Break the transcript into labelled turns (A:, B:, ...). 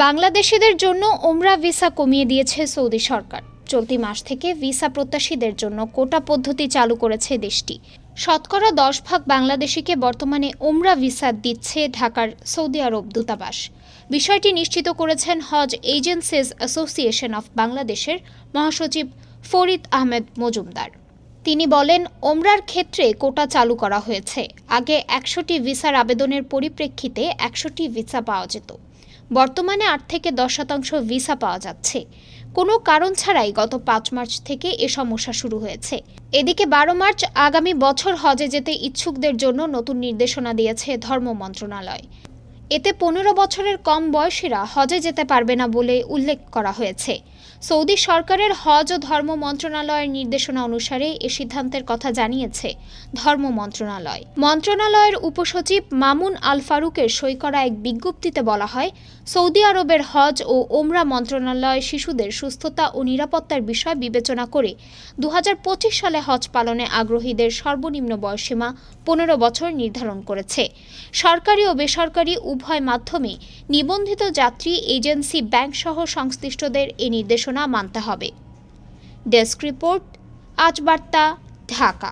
A: বাংলাদেশিদের জন্য ওমরা ভিসা কমিয়ে দিয়েছে সৌদি সরকার। চলতি মাস থেকে ভিসা প্রত্যাশীদের জন্য কোটা পদ্ধতি চালু করেছে দেশটি। শতকরা দশ ভাগ বাংলাদেশিকে বর্তমানে ওমরা ভিসা দিচ্ছে ঢাকার সৌদি আরব দূতাবাস। বিষয়টি নিশ্চিত করেছেন হজ এজেন্সিজ অ্যাসোসিয়েশন অফ বাংলাদেশের মহাসচিব ফরিদ আহমেদ মজুমদার। তিনি বলেন, ওমরার ক্ষেত্রে কোটা চালু করা হয়েছে। আগে একশোটি ভিসার আবেদনের পরিপ্রেক্ষিতে একশোটি ভিসা পাওয়া যেত। বর্তমানে আট থেকে দশ শতাংশ ভিসা পাওয়া যাচ্ছে। কোনো কারণ ছাড়াই গত পাঁচ মার্চ থেকে এ সমস্যা শুরু হয়েছে। এদিকে বারো মার্চ আগামী বছর হজে যেতে ইচ্ছুকদের জন্য নতুন নির্দেশনা দিয়েছে ধর্ম মন্ত্রণালয়। এতে পনেরো বছরের কম বয়সীরা হজে যেতে পারবে না বলে উল্লেখ করা হয়েছে। সৌদি সরকারের হজ ও ধর্ম মন্ত্রণালয়ের নির্দেশনা অনুসারে এ সিদ্ধান্তের কথা জানিয়েছে ধর্ম মন্ত্রণালয়। মন্ত্রণালয়ের উপসচিব মামুন আল ফারুকের সই করা এক বিজ্ঞপ্তিতে বলা হয়, সৌদি আরবের হজ ও ওমরা মন্ত্রণালয় শিশুদের সুস্থতা ও নিরাপত্তার বিষয় বিবেচনা করে দু হাজার পঁচিশ সালে হজ পালনে আগ্রহীদের সর্বনিম্ন বয়সীমা পনেরো বছর নির্ধারণ করেছে। সরকারি ও বেসরকারি উভয় মাধ্যমে নিবন্ধিত যাত্রী এজেন্সি ব্যাংক সহ সংশ্লিষ্টদের এই নির্দেশনা মানতে হবে। ডেস্ক রিপোর্ট আজ বার্তা ঢাকা।